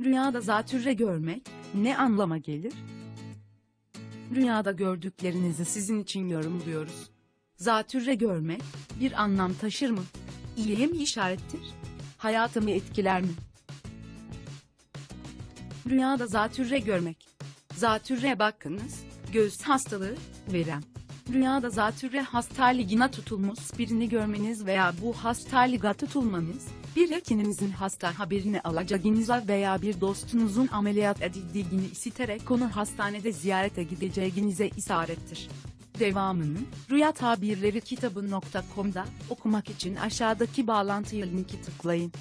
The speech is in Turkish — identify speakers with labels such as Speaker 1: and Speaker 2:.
Speaker 1: Rüyada zatürre görmek ne anlama gelir? Rüyada gördüklerinizi sizin için yorumluyoruz. Zatürre görmek bir anlam taşır mı? İyiye mi işarettir? Hayatımı etkiler mi? Rüyada zatürre görmek. Zatürre bakınız, göz hastalığı, verem. Rüyada zatürre hastalığı tutulmuş birini görmeniz veya bu hastalığa tutulmanız, bir hekiminizin hasta haberini alacağınıza veya bir dostunuzun ameliyat edildiğini isiterek onu hastanede ziyarete gideceğinize isarettir. Devamını, Rüya Tabirleri kitabı.com'da okumak için aşağıdaki bağlantıya linki tıklayın.